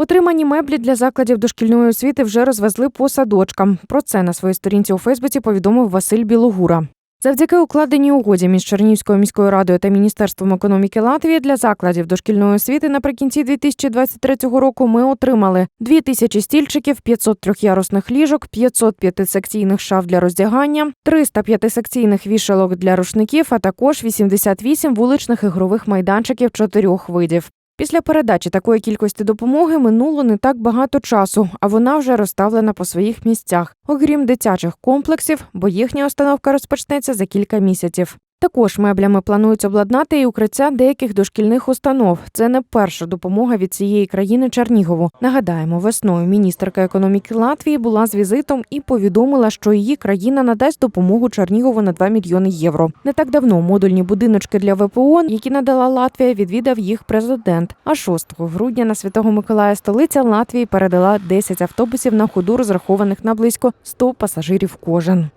Отримані меблі для закладів дошкільної освіти вже розвезли по садочкам. Про це на своїй сторінці у Фейсбуці повідомив Василь Білогура. Завдяки укладеній угоді між Чернігівською міською радою та Міністерством економіки Латвії для закладів дошкільної освіти наприкінці 2023 року ми отримали 2 тисячі стільчиків, 500 трьохярусних ліжок, 505 секційних шаф для роздягання, 305 секційних вішалок для рушників, а також 88 вуличних ігрових майданчиків чотирьох видів. Після передачі такої кількості допомоги минуло не так багато часу, а вона вже розставлена по своїх місцях, окрім дитячих комплексів, бо їхня установка розпочнеться за кілька місяців. Також меблями планують обладнати і укриття деяких дошкільних установ. Це не перша допомога від цієї країни Чернігову. Нагадаємо, весною міністерка економіки Латвії була з візитом і повідомила, що її країна надасть допомогу Чернігову на 2 мільйони євро. Не так давно модульні будиночки для ВПО, які надала Латвія, відвідав їх президент. А 6 грудня на Святого Миколая столиця Латвії передала 10 автобусів на ходу, розрахованих на близько 100 пасажирів кожен.